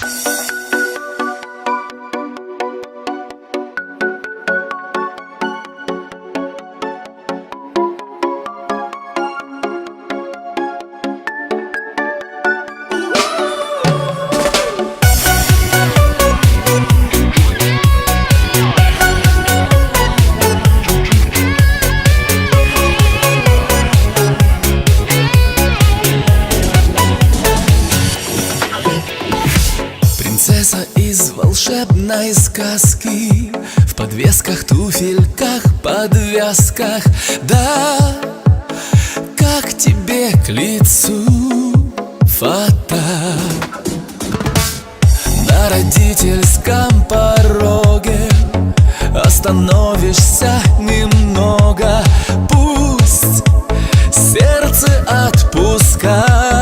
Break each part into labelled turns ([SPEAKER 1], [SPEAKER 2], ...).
[SPEAKER 1] Podcast. носу фото На родительском пороге Остановишься немного. Пусть сердце отпускает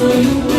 [SPEAKER 2] for you.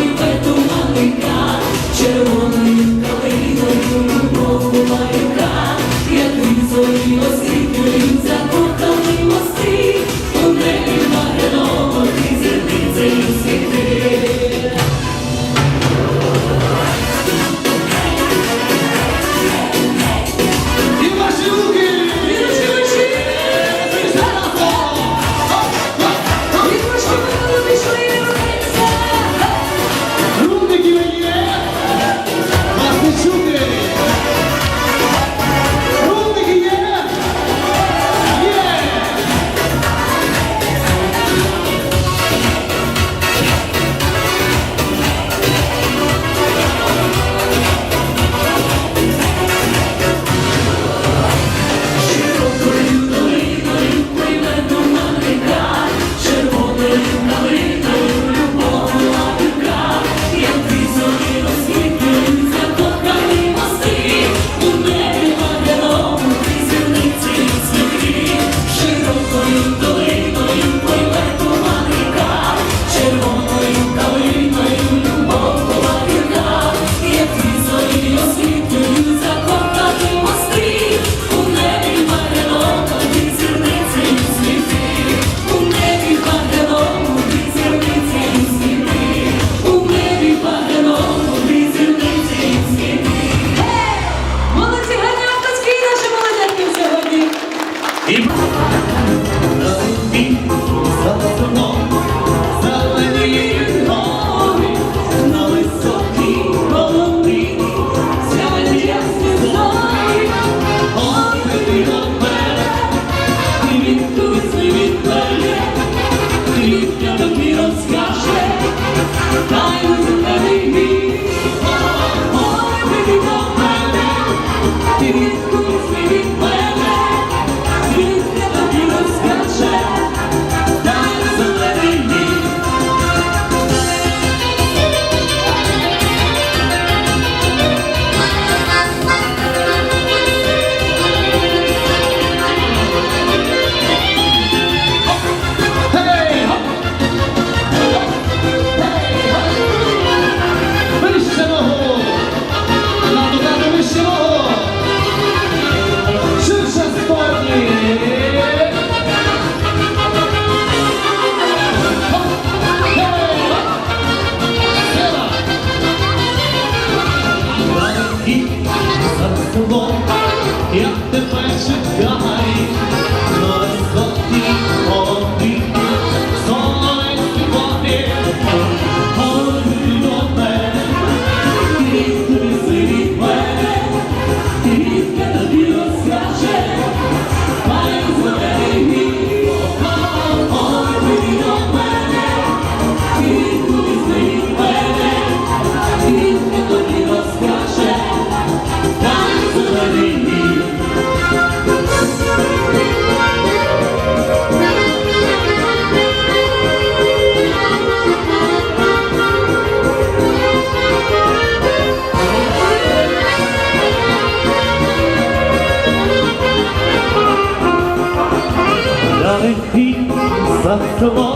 [SPEAKER 2] Rồi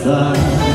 [SPEAKER 2] небеса.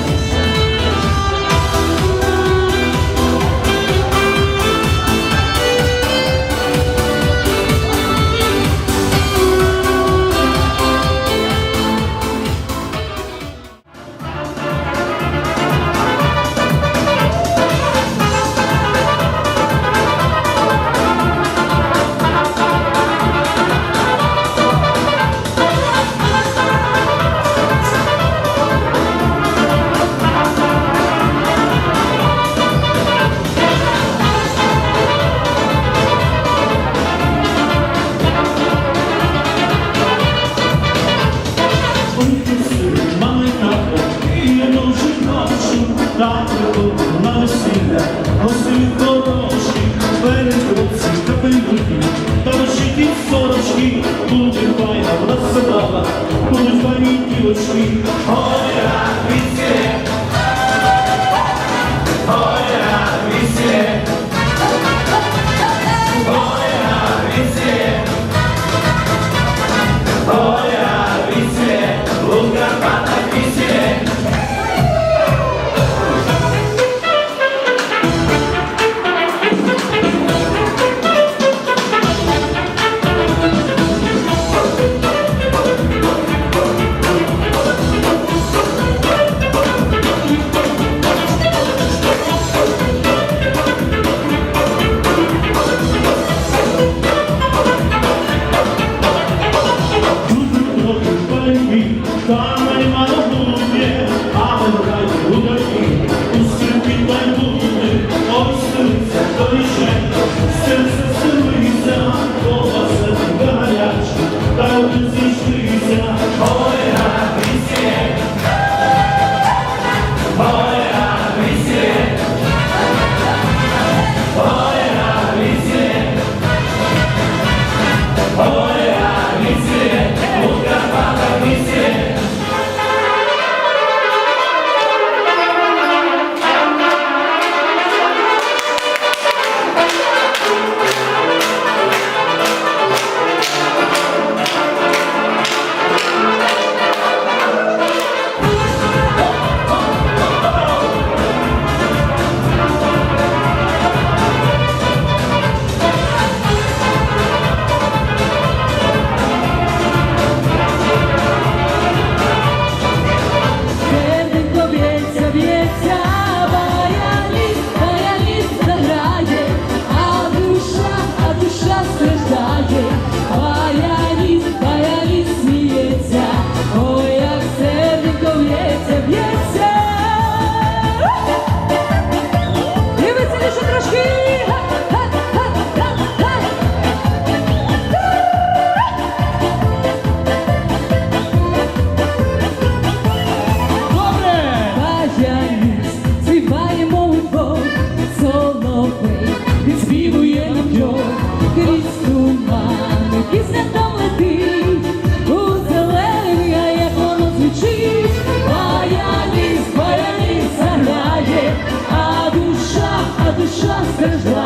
[SPEAKER 2] Sweet. Cause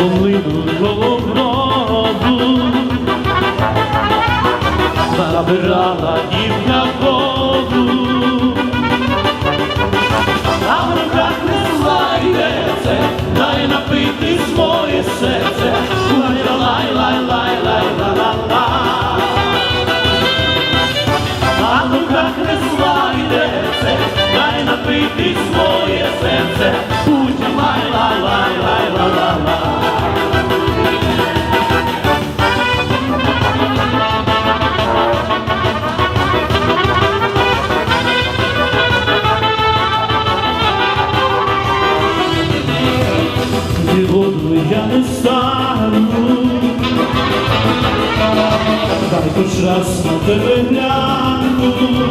[SPEAKER 2] полонливого вроду забирала дівка воду, а в руках не злайдеться, дай напити своє серце, лай а в руках не злайдеться, дай напити своє серце.
[SPEAKER 3] Час на тебе гляну.